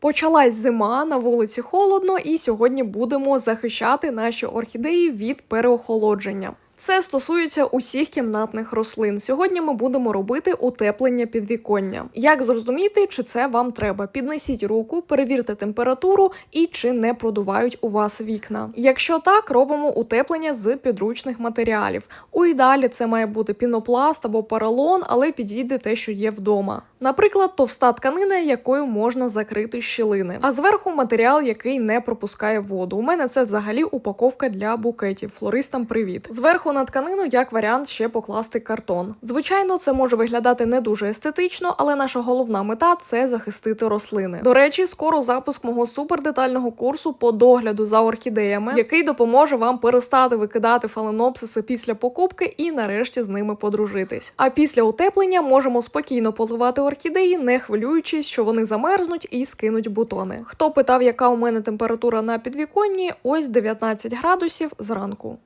Почалась зима, на вулиці холодно, і сьогодні будемо захищати наші орхідеї від переохолодження. Це стосується усіх кімнатних рослин. Сьогодні ми будемо робити утеплення підвіконня. Як зрозуміти, чи це вам треба? Піднесіть руку, перевірте температуру і чи не продувають у вас вікна. Якщо так, робимо утеплення з підручних матеріалів. У ідеалі це має бути пінопласт або поролон, але підійде те, що є вдома. Наприклад, товста тканина, якою можна закрити щілини, а зверху матеріал, який не пропускає воду. У мене це взагалі упаковка для букетів. Флористам привіт. Зверху на тканину, як варіант, ще покласти картон. Звичайно, це може виглядати не дуже естетично, але наша головна мета це захистити рослини. До речі, скоро запуск мого супердетального курсу по догляду за орхідеями, який допоможе вам перестати викидати фаленопсиси після покупки і нарешті з ними подружитись. А після утеплення можемо спокійно поливати орхідеї, не хвилюючись, що вони замерзнуть і скинуть бутони. Хто питав, яка у мене температура на підвіконні? Ось 19 градусів зранку.